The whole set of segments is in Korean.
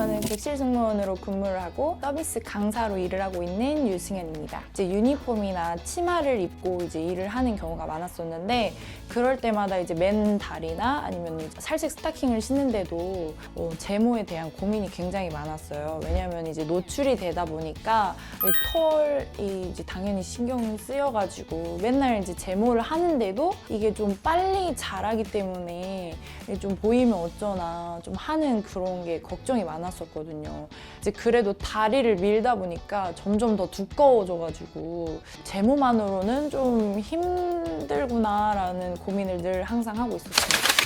저는 객실 승무원으로 근무를 하고 서비스 강사로 일을 하고 있는 유승현입니다. 이제 유니폼이나 치마를 입고 이제 일을 하는 경우가 많았었는데 그럴 때마다 이제 맨 다리나 아니면 살색 스타킹을 신는데도 어, 제모에 대한 고민이 굉장히 많았어요. 왜냐하면 이제 노출이 되다 보니까 이 털이 이제 당연히 신경 쓰여가지고 맨날 이제 제모를 하는데도 이게 좀 빨리 자라기 때문에 좀 보이면 어쩌나 좀 하는 그런 게 걱정이 많았 었거든요. 이제 그래도 다리를 밀다 보니까 점점 더 두꺼워져가지고 제모만으로는 좀 힘들구나라는 고민을 늘 항상 하고 있었습니다.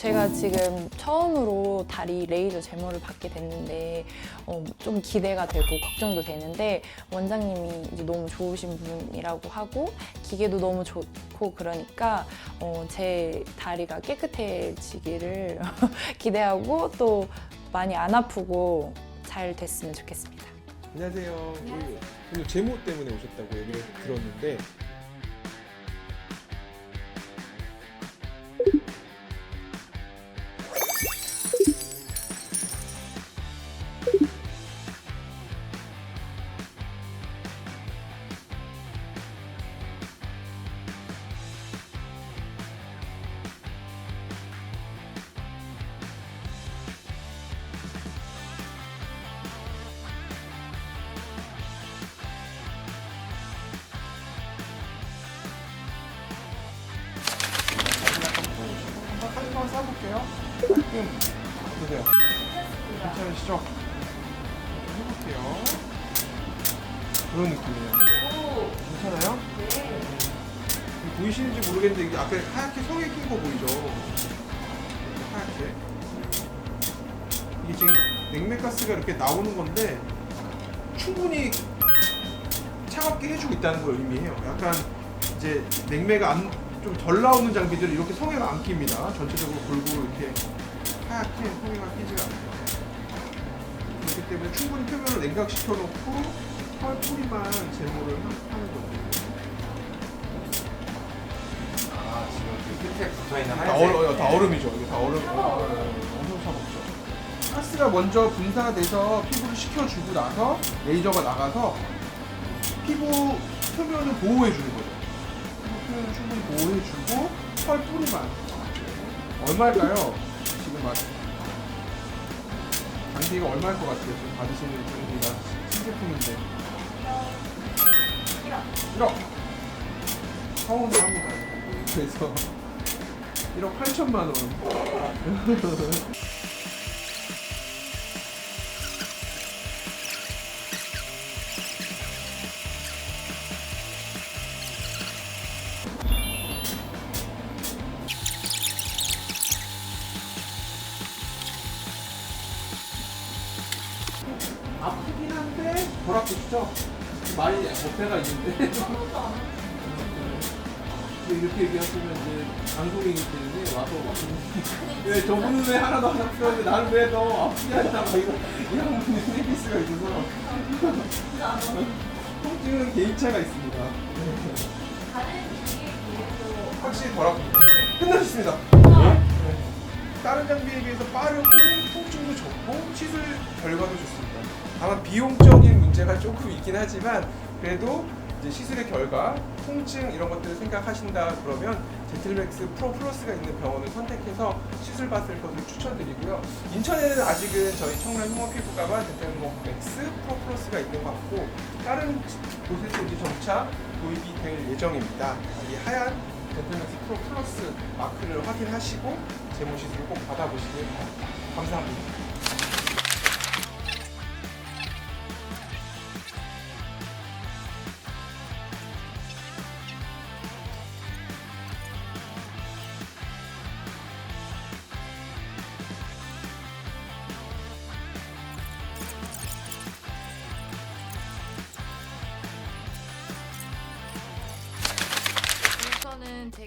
제가 지금 처음으로 다리 레이저 제모를 받게 됐는데 어, 좀 기대가 되고 걱정도 되는데 원장님이 이제 너무 좋으신 분이라고 하고 기계도 너무 좋 고 그러니까 어, 제 다리가 깨끗해지기를 기대하고 또 많이 안 아프고 잘 됐으면 좋겠습니다. 안녕하세요. 오늘, 오늘 제모 때문에 오셨다고 얘기를 들었는데 한번 싸볼게요. 깔끔 보세요. 괜찮으시죠? 해볼게요. 그런 느낌이에요. 괜찮아요? 네. 보이시는지 모르겠는데 앞에 하얗게 성에 낀 거 보이죠? 하얗게. 이게 지금 냉매가스가 이렇게 나오는 건데 충분히 차갑게 해주고 있다는 걸 의미해요. 약간 이제 냉매가 좀 덜 나오는 장비들은 이렇게 성에가 안 낍니다. 전체적으로 골고루 이렇게 하얗게 성에가 끼지가 않아요. 그렇기 때문에 충분히 표면을 냉각시켜 놓고 털 뿌리만 제모를 하- 하는 거죠. 아 지금 그 끝에 붙어있는 다, 하얀색 얼, 다 얼음이죠. 이게 다 얼음. 엄청 차갑죠. 가스가 먼저 분사가 돼서 피부를 식혀주고 나서 레이저가 나가서 피부 표면을 보호해 주는 거죠. 피 부 표면을 충분히 보호해 주고 털 뿌리만. 얼마일까요? 지금 막 장비가 얼마일 것 같아요? 지금 받으시는 장비가 신제품인데. 1억. 서운해 합니다. 그래서 1억 8천만 원. 아프긴 한데 덜 아프시죠? 말이 어폐가 있는데. 이렇게 얘기하시면 이제 방송이기 때문에 와서 왜 저분은 왜 하나도 안 아프는데 나는 왜더 아프게 하냐 막 이런 이런 생길 수가 있어서. 통증은 개인차가 있습니다. 확실히 덜 아픕니다 끝나셨습니다. 네. 다른 장비에 비해서 빠르고 통증도 적고 시술 결과도 좋습니다. 다만 비용적인 문제가 조금 있긴 하지만 그래도 이제 시술의 결과, 통증 이런 것들을 생각하신다 그러면 제틀맥스 프로 플러스가 있는 병원을 선택해서 시술 받을 것을 추천드리고요. 인천에는 아직은 저희 청라 흉원 피부과만 제틀맥스 프로 플러스가 있는 것 같고 다른 곳에서 이제 점차 도입이 될 예정입니다. 이 하얀 덴탈맥스 프로 플러스 마크를 확인하시고 제모 시술을 꼭 받아보시길 바랍니다. 감사합니다.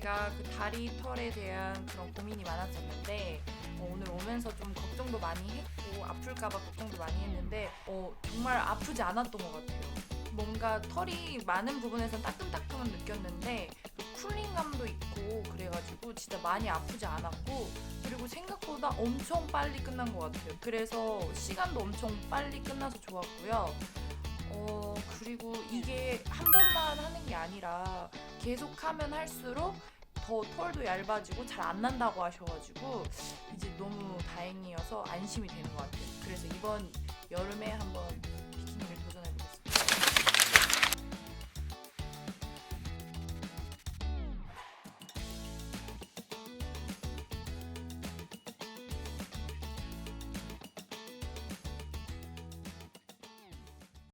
제가 그 다리 털에 대한 그런 고민이 많았었는데 어, 오늘 오면서 좀 걱정도 많이 했고 아플까봐 걱정도 많이 했는데 어, 정말 아프지 않았던 것 같아요. 뭔가 털이 많은 부분에서 따끔따끔은 느꼈는데 쿨링감도 있고 그래가지고 진짜 많이 아프지 않았고 그리고 생각보다 엄청 빨리 끝난 것 같아요. 그래서 시간도 엄청 빨리 끝나서 좋았고요. 어 그리고 이게 한 번만 하는 게 아니라 계속 하면 할수록 더 털도 얇아지고 잘 안 난다고 하셔가지고 이제 너무 다행이어서 안심이 되는 것 같아요. 그래서 이번 여름에 한번